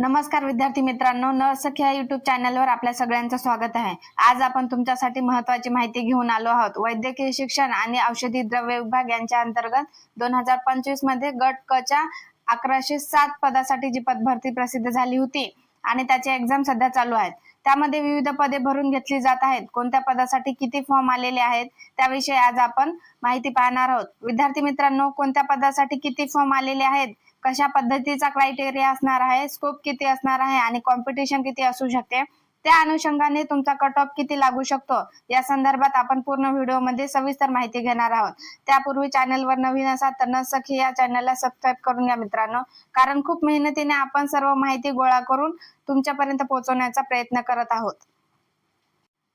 नमस्कार विद्यार्थी मित्रांनो नर्सख्या युट्यूब चॅनलवर आपल्या सगळ्यांचं स्वागत आहे. आज आपण तुमच्यासाठी महत्वाची माहिती घेऊन आलो आहोत. वैद्यकीय शिक्षण आणि औषधी द्रव्य विभाग यांच्या अंतर्गत दोन हजार पंचवीसमध्ये गट क च्या अकराशे सात पदासाठी जी पदभरती प्रसिद्ध झाली होती आणि त्याचे एक्झाम सध्या चालू आहेत. त्यामध्ये विविध पदे भरून घेतली जात आहेत. कोणत्या पदासाठी किती फॉर्म आलेले आहेत त्याविषयी आज आपण माहिती पाहणार आहोत. विद्यार्थी मित्रांनो कोणत्या पदासाठी किती फॉर्म आलेले आहेत कशा पद्धतीचा क्रायटेरिया असणार आहे स्कोप किती असणार आहे आणि कॉम्पिटिशन किती असू शकते त्या अनुषंगाने तुमचा कट ऑफ किती लागू शकतो या संदर्भात आपण पूर्ण व्हिडिओमध्ये सविस्तर माहिती घेणार आहोत. त्यापूर्वी चॅनलवर नवीन असाल तर न सखी या चॅनलला सबस्क्राईब करून घ्या मित्रांनो कारण खूप मेहनतीने आपण सर्व माहिती गोळा करून तुमच्यापर्यंत पोहोचवण्याचा प्रयत्न करत आहोत.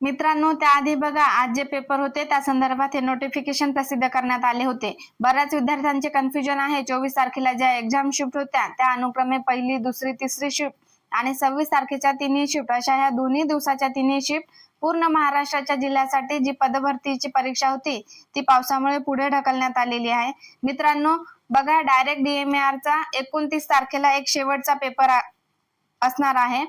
मित्रांनो त्याआधी बघा आज जे पेपर होते त्या संदर्भात हे नोटिफिकेशन प्रसिद्ध करण्यात आले होते. बऱ्याच विद्यार्थ्यांचे कन्फ्युजन आहे. चोवीस तारखेला ज्या एक्झाम शिफ्ट होत्या त्या अनुक्रमे पहिली दुसरी तिसरी शिफ्ट आणि सव्वीस तारखेच्या तिन्ही शिफ्ट अशा ह्या दोन्ही दिवसाच्या तिन्ही शिफ्ट पूर्ण महाराष्ट्राच्या जिल्ह्यासाठी जी पदभरतीची परीक्षा होती ती पावसामुळे पुढे ढकलण्यात आलेली आहे. मित्रांनो बघा डायरेक्ट डीएमएआरचा एकोणतीस तारखेला एक शेवटचा पेपर असणार आहे.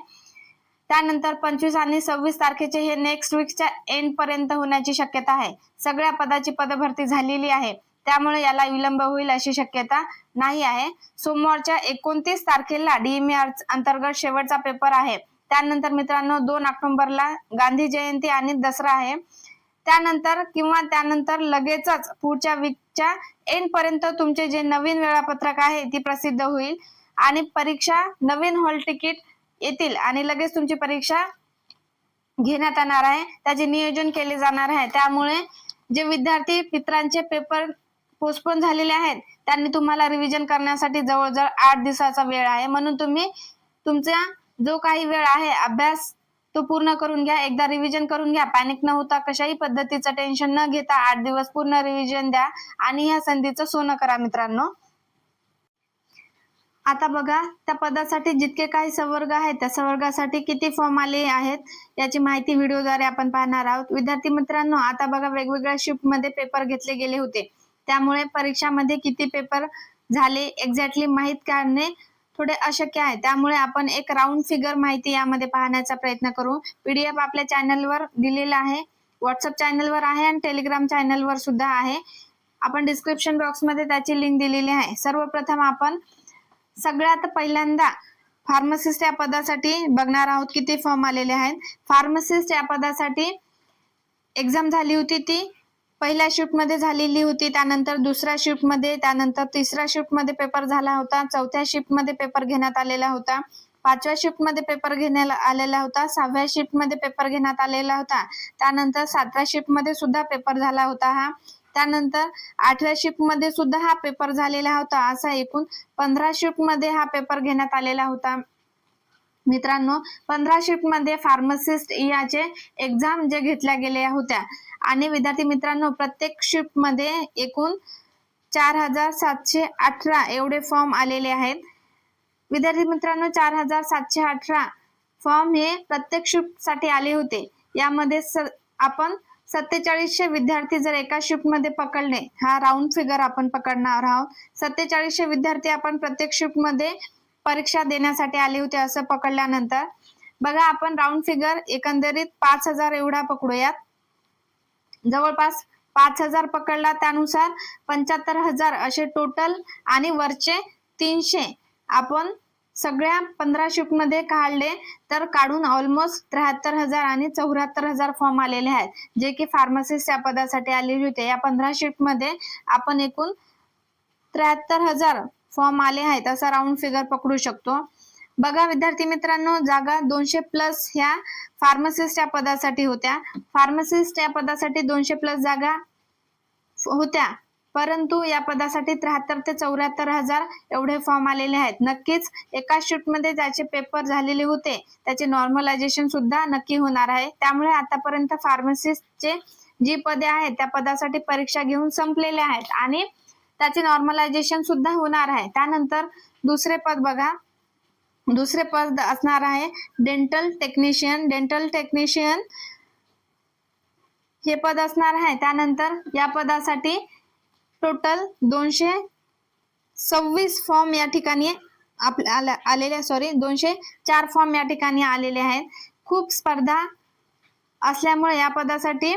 त्यानंतर पंचवीस आणि सव्वीस तारखेचे हे नेक्स्ट वीकच्या एंड पर्यंत होण्याची शक्यता आहे. सगळ्या पदाची पदभरती झालेली आहे. त्यामुळे याला विलंब होईल अशी शक्यता नाही आहे. सोमवारच्या एकोणतीस तारखेला डीएमआर अंतर्गत शेवटचा पेपर आहे. त्यानंतर मित्रांनो दोन ऑक्टोबरला गांधी जयंती आणि दसरा आहे. त्यानंतर किंवा त्यानंतर लगेचच पुढच्या वीकच्या एंड पर्यंत तुमचे जे नवीन वेळापत्रक आहे ती प्रसिद्ध होईल. आणि परीक्षा नवीन हॉल तिकीट येतील. आणि लगेच तुमची परीक्षा घेण्यात येणार आहे. त्याचे नियोजन केले जाणार आहे. त्यामुळे जे विद्यार्थी मित्रांचे पेपर पोस्टपोन झालेले आहेत त्यांनी तुम्हाला रिव्हिजन करण्यासाठी जवळजवळ आठ दिवसाचा वेळ आहे. म्हणून तुम्ही तुमचा जो काही वेळ आहे अभ्यास तो पूर्ण करून घ्या. एकदा रिव्हिजन करून घ्या. पॅनिक न होता कशाही पद्धतीचं टेन्शन न घेता आठ दिवस पूर्ण रिव्हिजन द्या. आणि ह्या संधीचं सोनं करा मित्रांनो. आता बघा त्या पदासाठी जितके काही संवर्ग आहेत त्या संवर्गासाठी किती फॉर्म आले आहेत याची माहिती व्हिडिओद्वारे आपण पाहणार आहोत. विद्यार्थी मित्रांनो आता बघा वेगवेगळ्या शिफ्टमध्ये पेपर घेतले गेले होते. त्यामुळे परीक्षामध्ये किती पेपर झाले एक्झॅक्टली माहीत काढणे थोडे अशक्य आहे. त्यामुळे आपण एक राऊंड फिगर माहिती यामध्ये पाहण्याचा प्रयत्न करू. पीडीएफ आपल्या चॅनलवर दिलेला आहे. व्हॉट्सअप चॅनलवर आहे आणि टेलिग्राम चॅनलवर सुद्धा आहे. आपण डिस्क्रिप्शन बॉक्समध्ये त्याची लिंक दिलेली आहे. सर्वप्रथम आपण सगळ्यात पहिल्यांदा फार्मसिस्ट या पदासाठी बघणार आहोत किती फॉर्म आलेले आहेत. फार्मसिस्ट या पदासाठी एक्झाम झाली होती ती. पहिल्या शिफ्टमध्ये झालेली होती त्यानंतर दुसऱ्या शिफ्टमध्ये त्यानंतर तिसऱ्या शिफ्टमध्ये पेपर झाला होता. चौथ्या शिफ्टमध्ये पेपर घेण्यात आलेला होता. पाचव्या शिफ्टमध्ये पेपर घेण्यात आलेला होता. सहाव्या शिफ्टमध्ये पेपर घेण्यात आलेला होता. त्यानंतर सातव्या शिफ्टमध्ये सुद्धा पेपर झाला होता हा. त्यानंतर आठव्या शिफ्टमध्ये सुद्धा हा पेपर झालेला होता असा एकूण पंधरा शिफ्टमध्ये हा पेपर घेण्यात आलेला होता. मित्रांनो पंधरा शिफ्टमध्ये फार्मसिस्ट याचे एक्झाम जे घेतल्या गेल्या होत्या. आणि विद्यार्थी मित्रांनो प्रत्येक शिफ्टमध्ये एकूण चार हजार सातशे अठरा एवढे फॉर्म आलेले आहेत. विद्यार्थी मित्रांनो चार हजार सातशे अठरा फॉर्म हे प्रत्येक शिफ्टसाठी आले होते. यामध्ये स आपण सत्तेचाळीसशे विद्यार्थी जर एका शिफ्टमध्ये पकडले हा राऊंड फिगर आपण पकडणार आहोत. सत्तेचाळीसशे विद्यार्थी आपण प्रत्येक शिफ्टमध्ये परीक्षा देण्यासाठी आले होते असं पकडल्यानंतर बघा आपण राऊंड फिगर एकंदरीत पाच हजार एवढा पकडूयात. जवळपास पाच हजार पकडला त्यानुसार पंच्याहत्तर हजार असे टोटल आणि वरचे तीनशे आपण सगळ्या पंधरा शिफ्टमध्ये काढले तर काढून ऑलमोस्ट त्र्याहत्तर हजार आणि चौऱ्याहत्तर हजार फॉर्म आलेले आहेत. जे की फार्मसिस्ट या पदासाठी आलेले होते. या पंधरा शिफ्टमध्ये आपण एकूण त्र्याहत्तर हजार फॉर्म आले आहेत असा राऊंड फिगर पकडू शकतो. बघा विद्यार्थी मित्रांनो जागा दोनशे प्लस ह्या फार्मासिस्ट या पदासाठी होत्या. फार्मसिस्ट या पदासाठी दोनशे प्लस जागा होत्या. परंतु या पदासाठी त्र्याहत्तर ते चौऱ्याहत्तर हजार एवढे फॉर्म आलेले आहेत. नक्कीच एका शूटमध्ये मध्ये ज्याचे पेपर झालेले होते त्याचे नॉर्मलायझेशन सुद्धा नक्की होणार आहे. त्यामुळे आतापर्यंत फार्मसिस्टचे जी पदे आहेत त्या पदासाठी परीक्षा घेऊन संपलेले आहेत आणि त्याचे नॉर्मलायझेशन सुद्धा होणार आहे. त्यानंतर दुसरे पद बघा. दुसरे पद असणार आहे डेंटल टेक्निशियन डेंटल टेक्निशियन हे पद असणार आहे. त्यानंतर या पदासाठी टोटल दोनशे सव्वीस फॉर्म या ठिकाणी आपल्या आलेल्या सॉरी दोनशे चार फॉर्म या ठिकाणी आलेले आहेत. खूप स्पर्धा असल्यामुळे या पदासाठी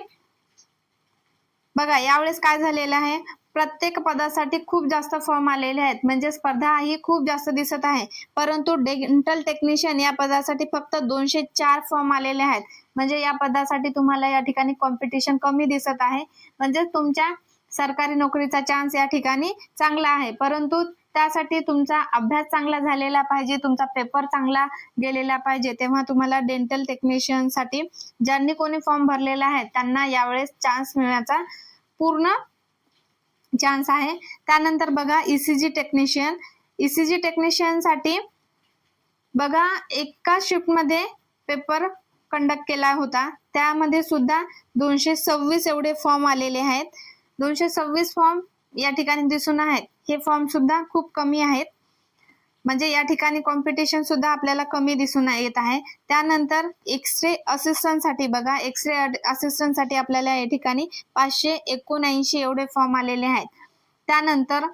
बघा यावेळेस काय झालेलं आहे? प्रत्येक पदासाठी खूप जास्त फॉर्म आलेले आहेत. म्हणजे स्पर्धा ही खूप जास्त दिसत आहे. परंतु डेंटल टेक्निशियन या पदासाठी फक्त दोनशे चार फॉर्म आलेले आहेत. म्हणजे या पदासाठी तुम्हाला या ठिकाणी कॉम्पिटिशन कमी दिसत आहे. म्हणजे तुमच्या सरकारी नोकरीचा चान्स या ठिकाणी चांगला आहे. परंतु त्यासाठी तुमचा अभ्यास चांगला झालेला पाहिजे तुमचा पेपर चांगला गेलेला पाहिजे तेव्हा तुम्हाला डेंटल टेक्निशियनसाठी ज्यांनी कोणी फॉर्म भरलेला आहे त्यांना यावेळेस चान्स मिळण्याचा पूर्ण चान्स आहे. त्यानंतर बघा ईसीजी टेक्निशियन ईसीजी टेक्निशियनसाठी बघा एका शिफ्टमध्ये पेपर कंडक्ट केला होता. त्यामध्ये सुद्धा दोनशे सव्वीस एवढे फॉर्म आलेले आहेत. दोनशे सव्वीस फॉर्म या ठिकाणी दिसून आहेत. हे फॉर्म सुद्धा खूप कमी आहेत. म्हणजे या ठिकाणी कॉम्पिटिशन सुद्धा आपल्याला कमी दिसून येत आहे. त्यानंतर एक्सरे असिस्टंटसाठी बघा. एक्सरे असिस्टंटसाठी आपल्याला या ठिकाणी पाचशे एकोणऐंशी एवढे फॉर्म आलेले आहेत. त्यानंतर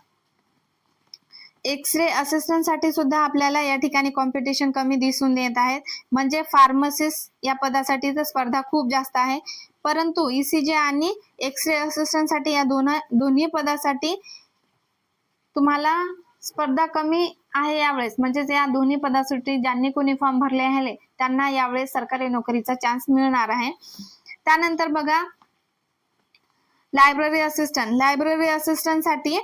एक्सरे असिस्टंटसाठी सुद्धा आपल्याला या ठिकाणी कॉम्पिटिशन कमी दिसून येत आहेत. म्हणजे फार्मसिस्ट या पदासाठी तर स्पर्धा खूप जास्त आहे. परंतु ईसीजी आणि एक्सरे असिस्टंटसाठी या दोन दोन्ही पदासाठी तुम्हाला स्पर्धा कमी आहे यावेळेस. म्हणजेच या दोन्ही पदासाठी ज्यांनी कोणी फॉर्म भरले आहे त्यांना यावेळेस सरकारी नोकरीचा चान्स मिळणार आहे. त्यानंतर बघा लायब्ररी असिस्टंट लायब्ररी असिस्टंटसाठी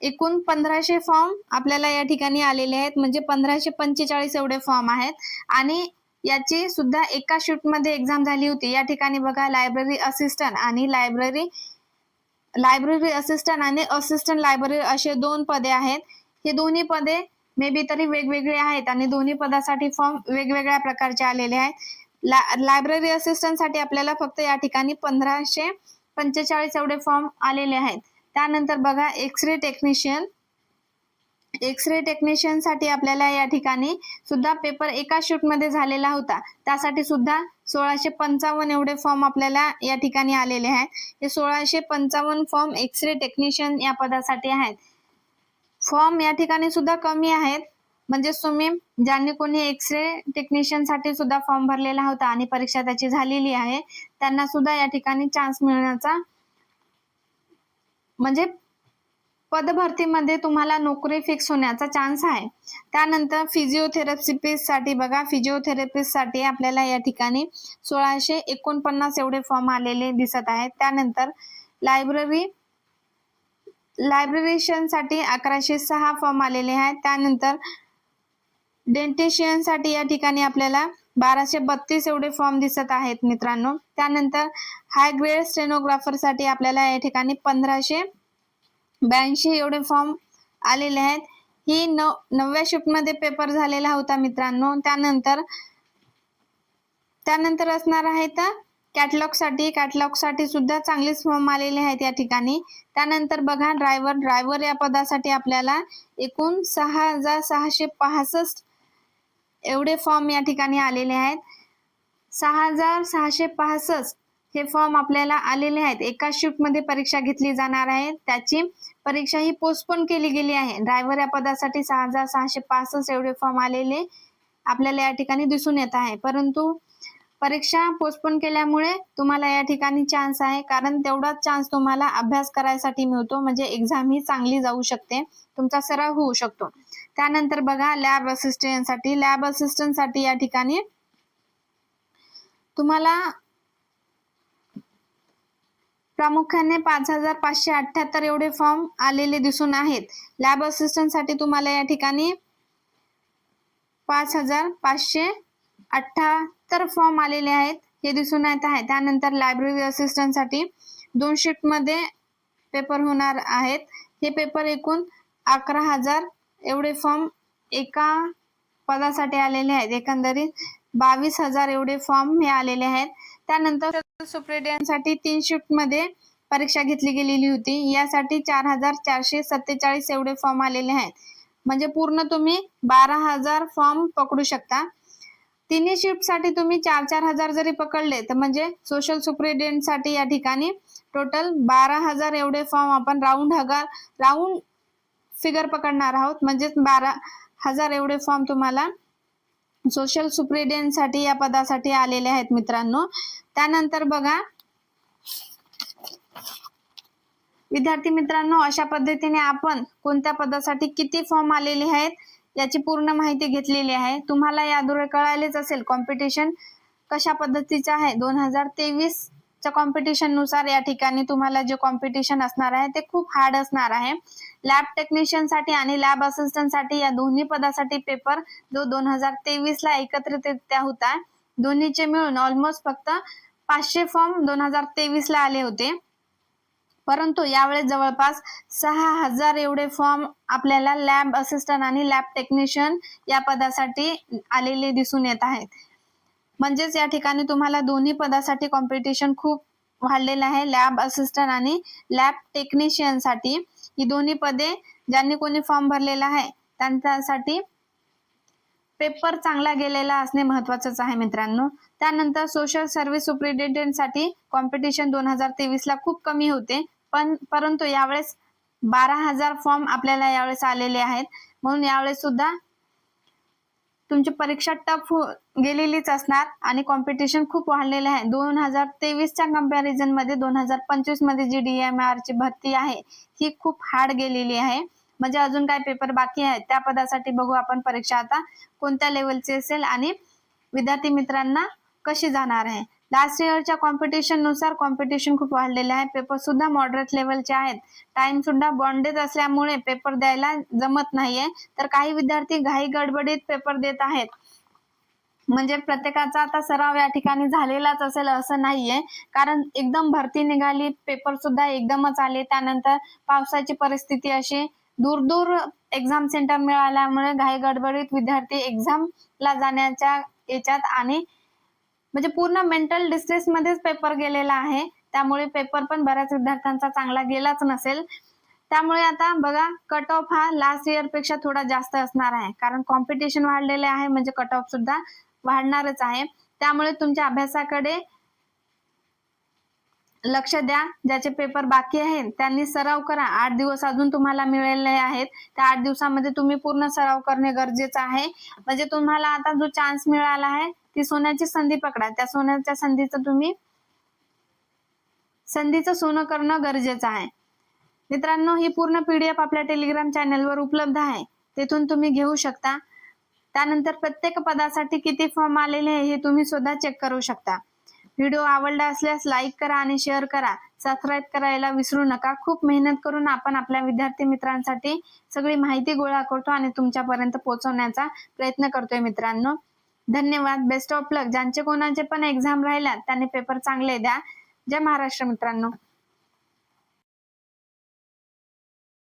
एकूण पंधराशे फॉर्म आपल्याला या ठिकाणी आलेले आहेत. म्हणजे पंधराशे पंचेचाळीस एवढे फॉर्म आहेत. आणि याची सुद्धा एका शिफ्टमध्ये एक्झाम झाली होती. या ठिकाणी बघा लायब्ररी असिस्टंट आणि लायब्ररी लायब्ररी असिस्टंट आणि असिस्टंट लायब्ररी असे दोन पदे आहेत. हे दोन्ही पदे मे बी तरी वेगवेगळे आहेत आणि दोन्ही पदासाठी फॉर्म वेगवेगळ्या प्रकारचे आलेले आहेत. ला लायब्ररी असिस्टंटसाठी आपल्याला फक्त या ठिकाणी पंधराशे पंचेचाळीस एवढे फॉर्म आलेले आहेत. त्यानंतर बघा एक्सरे टेक्निशियन एक्सरे टेक्निशियनसाठी आपल्याला या ठिकाणी सुद्धा पेपर एका शिफ्टमध्ये झालेला होता. त्यासाठी सुद्धा सोळाशे पंचावन्न एवढे फॉर्म आपल्याला या ठिकाणी आलेले आहेत. हे सोळाशे पंचावन्न फॉर्म एक्सरे टेक्निशियन या पदासाठी आहेत. फॉर्म या ठिकाणी सुद्धा कमी आहेत. म्हणजे तुम्ही ज्यांनी कोणी एक्सरे टेक्निशियनसाठी सुद्धा फॉर्म भरलेला होता आणि परीक्षा त्याची झालेली आहे त्यांना सुद्धा या ठिकाणी चान्स मिळण्याचा म्हणजे पदभरतीमध्ये तुम्हाला नोकरी फिक्स होण्याचा चान्स आहे. त्यानंतर फिजिओथेरपिस्टसाठी बघा फिजिओथेरपिस्टसाठी आपल्याला या ठिकाणी सोळाशे एकोणपन्नास एवढे फॉर्म आलेले दिसत आहेत. त्यानंतर लायब्ररी लायब्ररिशियनसाठी अकराशे सहा फॉर्म आलेले आहेत. त्यानंतर डेंटिशियनसाठी या ठिकाणी आपल्याला बाराशे बत्तीस एवढे फॉर्म दिसत आहेत मित्रांनो. त्यानंतर हाय ग्रेड स्टेनोग्राफरसाठी आपल्याला या ठिकाणी पंधराशे ब्याऐंशी एवढे फॉर्म आलेले आहेत. ही नव नवव्या शिफ्टमध्ये पेपर झालेला होता मित्रांनो. त्यानंतर त्यानंतर असणार आहे कॅटलॉगसाठी. कॅटलॉगसाठी सुद्धा चांगलेच फॉर्म आलेले आहेत या ठिकाणी. त्यानंतर बघा ड्रायव्हर ड्रायव्हर या पदासाठी आपल्याला एकूण सहा हजार सहाशे पासष्ट एवढे फॉर्म या ठिकाणी आलेले आहेत. सहा हजार सहाशे पासष्ट हे फॉर्म आपल्याला आलेले आहेत. एका शिफ्टमध्ये परीक्षा घेतली जाणार आहे. त्याची परीक्षा ही पोस्टपोन केली गेली आहे. ड्रायव्हर या पदासाठी सहा हजार सहाशे पासष्ट एवढे फॉर्म आलेले आपल्याला या ठिकाणी दिसून येत आहे. परंतु परीक्षा पोस्टपोन केल्यामुळे तुम्हाला या ठिकाणी चान्स आहे. कारण तेवढाच चान्स तुम्हाला अभ्यास करायसाठी मिळतो. म्हणजे एक्झाम ही चांगली जाऊ शकते. तुमचा सराव होऊ शकतो. त्यानंतर बघा लॅब असिस्टंटसाठी लॅब असिस्टंटसाठी या ठिकाणी तुम्हाला प्रामुख्याने पाच हजार पाचशे अठ्याहत्तर एवढे फॉर्म आलेले दिसून आहेत. लॅब असिस्टंटसाठी तुम्हाला या ठिकाणी पाच हजार पाचशे अठ्याहत्तर फॉर्म आलेले आहेत. हे दिसून येत आहे. त्यानंतर लायब्ररी असिस्टंटसाठी दोन शिफ्टमध्ये पेपर होणार आहेत. हे पेपर एकूण अकरा हजार एवढे फॉर्म एका पदासाठी आलेले आहेत. एकंदरीत बावीस हजार एवढे फॉर्म हे आलेले आहेत. त्यानंतरसाठी तीन शिफ्टमध्ये परीक्षा घेतली गेलेली होती. यासाठी चार हजार चारशे सत्तेचाळीस एवढे फॉर्म आलेले आहेत. म्हणजे पूर्ण तुम्ही बारा हजार फॉर्म पकडू शकता. तिन्ही शिफ्टसाठी तुम्ही चार चार हजार जरी पकडले तर म्हणजे सोशल सुप्रिटेंडसाठी या ठिकाणी टोटल बारा हजार एवढे फॉर्म आपण राऊंड हजार राऊंड फिगर पकडणार आहोत. म्हणजेच बारा हजार एवढे फॉर्म तुम्हाला सोशलसाठी या पदासाठी आलेले आहेत मित्रांनो. त्यानंतर बघा विद्यार्थी मित्रांनो अशा पद्धतीने आपण कोणत्या पदासाठी किती फॉर्म आलेले आहेत याची पूर्ण माहिती घेतलेली आहे. तुम्हाला याद्वारे कळालेच असेल कॉम्पिटिशन कशा पद्धतीचं आहे. दोन हजार तेवीस च्या कॉम्पिटिशननुसार या ठिकाणी तुम्हाला जे कॉम्पिटिशन असणार आहे ते खूप हार्ड असणार आहे. लॅब टेक्निशियनसाठी आणि लॅब असिस्टंटसाठी या दोन्ही पदासाठी पेपर जो दोन हजार तेवीस ला एकत्रितरित्या होता दोन्हीचे मिळून ऑलमोस्ट फक्त पाचशे फॉर्म दोन हजार तेवीस ला आले होते. परंतु यावेळेस जवळपास सहा हजार एवढे फॉर्म आपल्याला लॅब असिस्टंट आणि लॅब टेक्निशियन या पदासाठी आलेले दिसून येत आहेत. म्हणजेच या ठिकाणी तुम्हाला दोन्ही पदासाठी कॉम्पिटिशन खूप वाढलेलं आहे. लॅब असिस्टंट आणि लॅब टेक्निशियनसाठी. ही दोन्ही पदे ज्यांनी कोणी फॉर्म भरलेला आहे त्यांच्यासाठी पेपर चांगला गेलेला असणे महत्वाचंच आहे मित्रांनो. त्यानंतर सोशल सर्व्हिस सुप्रिटेंडेंटसाठी कॉम्पिटिशन दोन हजार तेवीस ला खूप कमी होते पण परंतु यावेळेस बारा हजार फॉर्म आपल्याला यावेळेस आलेले आहेत. म्हणून यावेळेस सुद्धा तुमची परीक्षा टफ हो- गेलेलीच असणार आणि कॉम्पिटिशन खूप वाढलेलं आहे. दोन हजार तेवीसच्या कंपॅरिझनमध्ये दोन हजार पंचवीसमध्ये जी डीएमआर ची भरती आहे ही खूप हार्ड गेलेली आहे. म्हणजे अजून काय पेपर बाकी आहेत त्या पदासाठी बघू आपण परीक्षा आता कोणत्या लेवलची असेल आणि विद्यार्थी मित्रांना कशी जाणार आहे. लास्ट इयरच्या कॉम्पिटिशननुसार कॉम्पिटिशन खूप वाढलेले आहे. पेपर सुद्धा मॉडरेट लेवलचे आहेत. टाइम सुद्धा बॉन्डेज असल्यामुळे पेपर द्यायला जमत नाहीये. तर काही विद्यार्थी घाई गडबडीत पेपर देत आहेत. म्हणजे प्रत्येकाचा आता सराव या ठिकाणी झालेलाच असेल असं नाहीये. कारण एकदम भरती निघाली पेपर सुद्धा एकदमच आले. त्यानंतर पावसाची परिस्थिती अशी दूर दूर एक्झाम सेंटर मिळाल्यामुळे घाई गडबडीत विद्यार्थी एक्झामला जाण्याच्या याच्यात आणि म्हणजे पूर्ण मेंटल डिस्ट्रेस मध्येच पेपर गेलेला आहे. त्यामुळे पेपर पण बऱ्याच विद्यार्थ्यांचा चांगला गेलाच नसेल. त्यामुळे आता बघा कट ऑफ हा लास्ट इयरपेक्षा थोडा जास्त असणार आहे. कारण कॉम्पिटिशन वाढलेले आहे म्हणजे कट ऑफ सुद्धा वाढणारच आहे. त्यामुळे तुमच्या अभ्यासाकडे लक्ष द्या. ज्याचे पेपर बाकी आहेत त्यांनी सराव करा. आठ दिवस अजून तुम्हाला मिळाले आहेत. त्या आठ दिवसामध्ये तुम्ही पूर्ण सराव करणे गरजेचं आहे. म्हणजे तुम्हाला आता जो चान्स मिळाला आहे ती सोन्याची संधी पकडा. त्या सोन्याच्या संधीचं तुम्ही संधीचं सोनं करणं गरजेचं आहे. मित्रांनो ही पूर्ण पीडीएफ आपल्या टेलिग्राम चॅनलवर उपलब्ध आहे. तेथून तुम्ही घेऊ शकता. त्यानंतर प्रत्येक पदासाठी किती फॉर्म आलेले आहे हे तुम्ही सुद्धा चेक करू शकता. व्हिडिओ आवडला असल्यास लाईक करा आणि शेअर करा. सबस्क्राईब करायला विसरू नका. खूप मेहनत करून आपण आपल्या विद्यार्थी मित्रांसाठी सगळी माहिती गोळा करतो आणि तुमच्यापर्यंत पोहोचवण्याचा प्रयत्न करतोय मित्रांनो. धन्यवाद. बेस्ट ऑफ लक ज्यांचे कोणाचे पण एक्झाम राहिल्या त्यांनी पेपर चांगले द्या. जय महाराष्ट्र मित्रांनो.